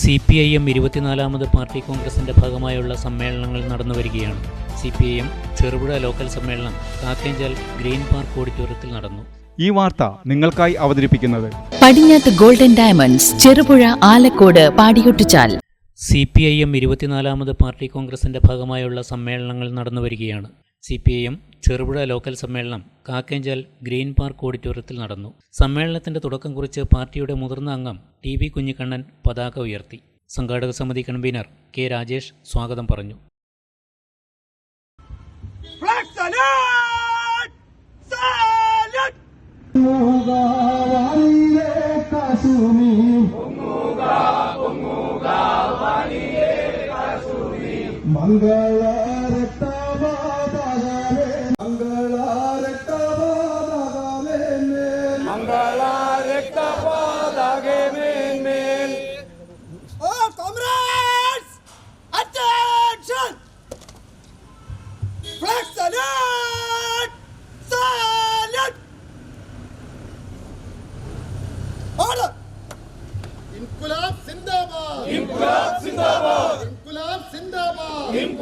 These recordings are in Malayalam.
സി പി ഐ എം ഇരുപത്തിനാലാമത് പാർട്ടി കോൺഗ്രസിന്റെ ഭാഗമായുള്ള സമ്മേളനങ്ങൾ നടന്നു വരികയാണ്. C P I M Cherupuzha local സമ്മേളനം കാക്കേഞ്ചാൽ ഗ്രീൻ പാർക്ക് ഓഡിറ്റോറിയത്തിൽ നടന്നു. ഈ വാർത്ത നിങ്ങൾക്കായി അവതരിപ്പിക്കുന്നത് Padinjath golden diamonds Cherupuzha Alakode Padiyottuchal. C P I M ഇരുപത്തിനാലാമത് party കോൺഗ്രസിന്റെ ഭാഗമായുള്ള സമ്മേളനങ്ങൾ നടന്നു വരികയാണ്. C P I M Cherupuzha local സമ്മേളനം കാക്കേഞ്ചൽ ഗ്രീൻ പാർക്ക് ഓഡിറ്റോറിയത്തിൽ നടന്നു. സമ്മേളനത്തിന്റെ തുടക്കം കുറിച്ച് പാർട്ടിയുടെ മുതിർന്ന അംഗം ടി വി കുഞ്ഞിക്കണ്ണൻ പതാക ഉയർത്തി. സംഘാടക സമിതി കൺവീനർ കെ രാജേഷ് സ്വാഗതം പറഞ്ഞു. Flag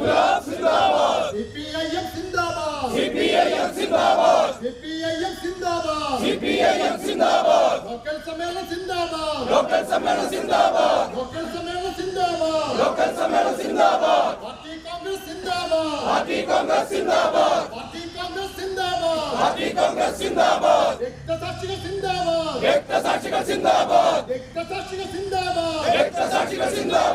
ഇൻകുലാബ് സിന്ദാബാദ്. സിപിഐഎം സിന്ദാബാദ്. സിപിഐഎം സിന്ദാബാദ്. സിപിഐഎം സിന്ദാബാദ്. സിപിഐഎം സിന്ദാബാദ്. ലോക്കൽ സമ്മേളനം സിന്ദാബാദ്. ലോക്കൽ സമ്മേളനം സിന്ദാബാദ്. ലോക്കൽ സമ്മേളനം സിന്ദാബാദ്. ലോക്കൽ സമ്മേളനം സിന്ദാബാദ്. പാർട്ടി കോൺഗ്രസ് സിന്ദാബാദ്. പാർട്ടി കോൺഗ്രസ് സിന്ദാബാദ്. പാർട്ടി കോൺഗ്രസ് സിന്ദാബാദ്. പാർട്ടി കോൺഗ്രസ് സിന്ദാബാദ്. രക്തസാക്ഷികൾ സിന്ദാബാദ്. രക്തസാക്ഷികൾ സിന്ദാബാദ്. രക്തസാക്ഷികൾ സിന്ദാബാദ്. രക്തസാക്ഷികൾ സിന്ദാബാദ്.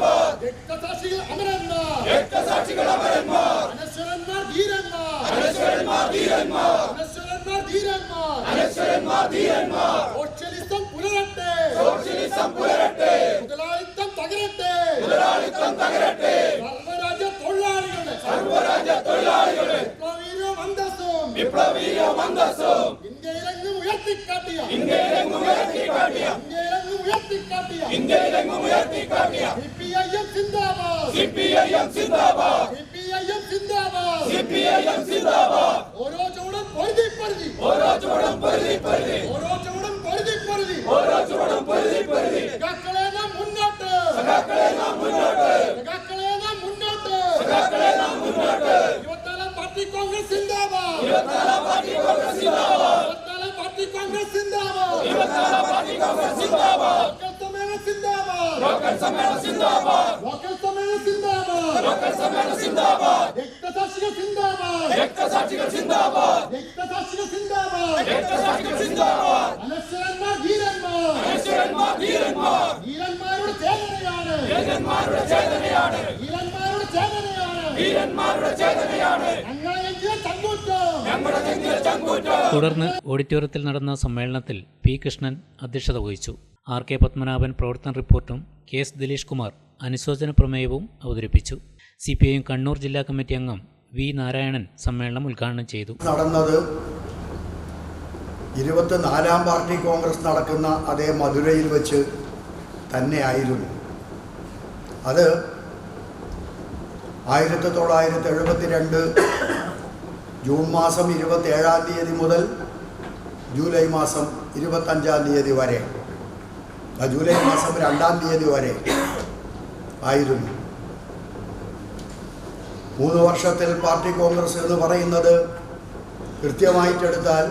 സിപിഐഎം സിന്ദാബാദ് ഓരോ ചുവടും പൊരുതി പൊരുതി ഓരോ ചുവടും പൊരുതി പൊരുതി ഓരോ ചുവടും പൊരുതി പൊരുതി ഓരോ ചുവടും പൊരുതി പൊരുതി സഖാക്കളെ നാം മുന്നോട്ട് സഖാക്കളെ നാം മുന്നോട്ട് സഖാക്കളെ നാം മുന്നോട്ട് സഖാക്കളെ നാം മുന്നോട്ട് ഇരുപത്തിനാലാം പാർട്ടി കോൺഗ്രസ് സിന്ദാബാദ് ഇരുപത്തിനാലാം പാർട്ടി കോൺഗ്രസ് സിന്ദാബാദ് ഇരുപത്തിനാലാം പാർട്ടി കോൺഗ്രസ് സിന്ദാബാദ് ഇരുപത്തിനാലാം പാർട്ടി കോൺഗ്രസ് സിന്ദാബാദ് ലോക്കൽ സമ്മേളനം സിന്ദാബാദ് ലോക്കൽ സമ്മേളനം സിന്ദാബാദ് ലോക്കൽ സമ്മേളനം സിന്ദാബാദ് ലോക്കൽ സമ്മേളനം സിന്ദാബാദ് രക്തസാക്ഷികൾ സിന്ദാബാദ് രക്തസാക്ഷികൾ സിന്ദാബാദ്. രക്തസാക്ഷികൾ സിന്ദാബാദ്. രക്തസാക്ഷികൾ സിന്ദാബാദ്. അനശ്വരന്മാർ ധീരന്മാർ. അനശ്വരന്മാർ ധീരന്മാർ. ധീരന്മാരുടെ ചേതനയാണ്. ധീരന്മാരുടെ ചേതനയാണ്. ധീരന്മാരുടെ ചേതനയാണ്. ധീരന്മാരുടെ ചേതനയാണ്. തുടർന്ന് ഓഡിറ്റോറിയത്തിൽ നടന്ന സമ്മേളനത്തിൽ പി കൃഷ്ണൻ അധ്യക്ഷത വഹിച്ചു. ആർ കെ പത്മനാഭൻ പ്രവർത്തന റിപ്പോർട്ടും കെ എസ് ദിലീഷ് കുമാർ അനുശോചന പ്രമേയവും അവതരിപ്പിച്ചു. C P I M Kannur ജില്ലാ കമ്മിറ്റി അംഗം വി നാരായണൻ സമ്മേളനം ഉദ്ഘാടനം ചെയ്തു. നടന്നത് ഇരുപത്തിനാലാം പാർട്ടി കോൺഗ്രസ് നടക്കുന്ന അതേ മധുരയിൽ വെച്ച് തന്നെയായിരുന്നു. അത് ആയിരത്തി തൊള്ളായിരത്തി എഴുപത്തിരണ്ട് ജൂൺ മാസം ഇരുപത്തേഴാം തീയതി മുതൽ ജൂലൈ മാസം ഇരുപത്തഞ്ചാം തീയതി വരെ ജൂലൈ മാസം രണ്ടാം തീയതി വരെ ആയിരുന്നു. മൂന്ന് വർഷത്തിൽ പാർട്ടി കോൺഗ്രസ് എന്ന് പറയുന്നത് കൃത്യമായിട്ടെടുത്താൽ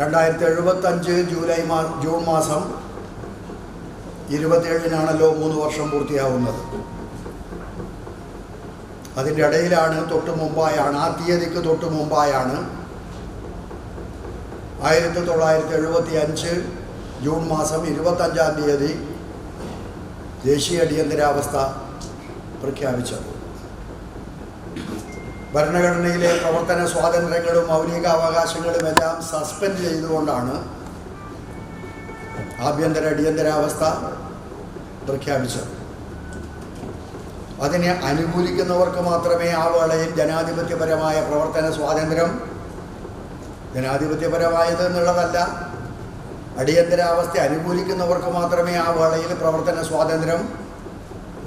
രണ്ടായിരത്തി എഴുപത്തഞ്ച് ജൂലൈ മാ ജൂൺ മാസം ഇരുപത്തിയേഴിനാണല്ലോ മൂന്ന് വർഷം പൂർത്തിയാവുന്നത്. അതിന്റെ ഇടയിലാണ് തൊട്ട് മുമ്പായാണ് ആ തീയതിക്ക് തൊട്ട് മുമ്പായാണ് ആയിരത്തി തൊള്ളായിരത്തി എഴുപത്തി അഞ്ച് ജൂൺ മാസം ഇരുപത്തഞ്ചാം തീയതി ദേശീയ അടിയന്തരാവസ്ഥ പ്രഖ്യാപിച്ചത്. ഭരണഘടനയിലെ പ്രവർത്തന സ്വാതന്ത്ര്യങ്ങളും മൗലിക അവകാശങ്ങളും എല്ലാം സസ്പെൻഡ് ചെയ്തുകൊണ്ടാണ് ആഭ്യന്തര അടിയന്തരാവസ്ഥ പ്രഖ്യാപിച്ചത്. അതിനെ അനുകൂലിക്കുന്നവർക്ക് മാത്രമേ ആ വേളയിൽ ജനാധിപത്യപരമായ പ്രവർത്തന സ്വാതന്ത്ര്യം ജനാധിപത്യപരമായത് എന്നുള്ളതല്ല അടിയന്തരാവസ്ഥ അനുകൂലിക്കുന്നവർക്ക് മാത്രമേ ആ വേളയിൽ പ്രവർത്തന സ്വാതന്ത്ര്യം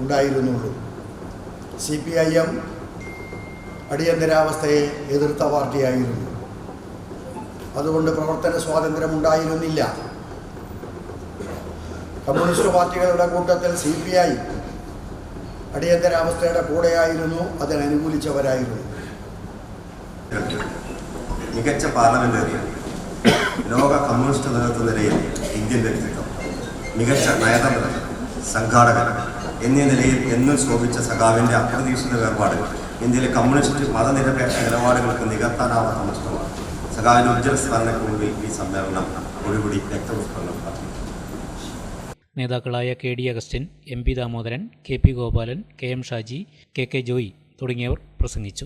ഉണ്ടായിരുന്നുള്ളൂ. സി പി ഐ എം അടിയന്തരാവസ്ഥയെ എതിർത്ത പാർട്ടിയായിരുന്നു. അതുകൊണ്ട് പ്രവർത്തന സ്വാതന്ത്ര്യം ഉണ്ടായിരുന്നില്ല കമ്മ്യൂണിസ്റ്റ് പാർട്ടികളുടെ കൂട്ടത്തിൽ സി പി ഐ അടിയന്തരാവസ്ഥയുടെ കൂടെയായിരുന്നു അതിനനുകൂലിച്ചവരായിരുന്നു. മികച്ച പാർലമെന്റേറിയൻ ലോക കമ്മ്യൂണിസ്റ്റ് നേതൃത്വ നിലയിൽ ഇന്ത്യൻ വ്യക്തിത്വം മികച്ച നയതന്ത്ര സംഘാടകൻ എന്നീ നിലയിൽ എന്നും ശോഭിച്ച സഖാവിന്റെ അപ്രതീക്ഷിത വേർപാട് ഇന്ത്യയിലെ കമ്മ്യൂണിസ്റ്റ് മതനിരപേക്ഷ നിലപാടുകൾക്ക് നികത്താനാവാത്ത നഷ്ടമാണ്. സഖാവിന്റെ ഉജ്ജ്വല സ്മരണയ്ക്ക് മുമ്പിൽ ഈ സമ്മേളനം ഒരുപിടി രക്തപുഷ്പങ്ങൾ നേതാക്കളായ K D Augustine M P Damodaran K P Gopalan K M Shaji K K Joy തുടങ്ങിയവർ പ്രസംഗിച്ചു.